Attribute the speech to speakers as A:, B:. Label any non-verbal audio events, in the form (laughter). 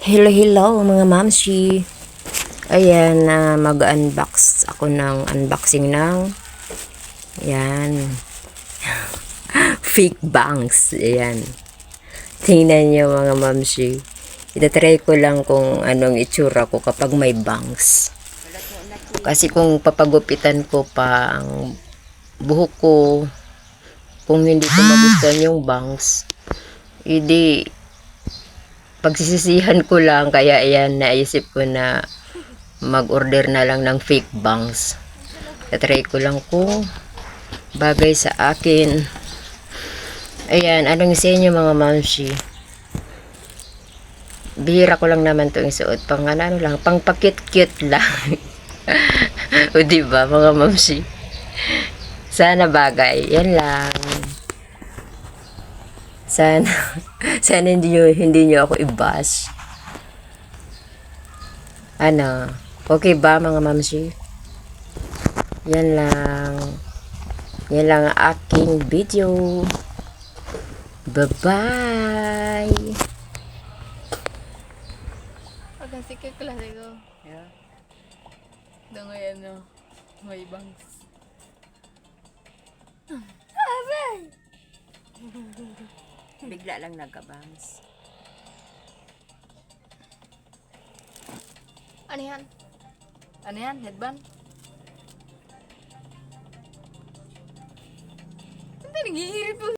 A: Hello, hello mga mamshi. Ayan, na mag-unbox ako ng unboxing ng yan. (laughs) Fake bangs. Ayan. Tingnan nyo mga mamshi. Itatry ko lang kung anong itsura ko kapag may bangs. Kasi kung papagupitan ko pa ang buhok ko, kung hindi ko magustuhan yung bangs, hindi pagsisisihan ko lang kaya ayan naisip ko na mag-order na lang ng fake bangs. Tatry ko lang kung bagay sa akin. Ayan, anong sa inyo mga mamshi? Bihira ko lang naman itong isuot. Pang ano ano lang, pang pakit-cute lang. (laughs) o diba mga mamshi? Sana bagay. Yan lang. Sana, (laughs) sana hindi nyo, hindi nyo ako i-bash. Ano, okay ba mga mamsi? Yan lang. Yan lang ang aking video. Bye-bye!
B: Pagkasi ka klase ko.
A: Yeah.
B: Dango yan no. May bangs.
A: Bigla lang nagkabangs.
B: Ano yan? Ano yan? Headband? Hindi, naghihirit po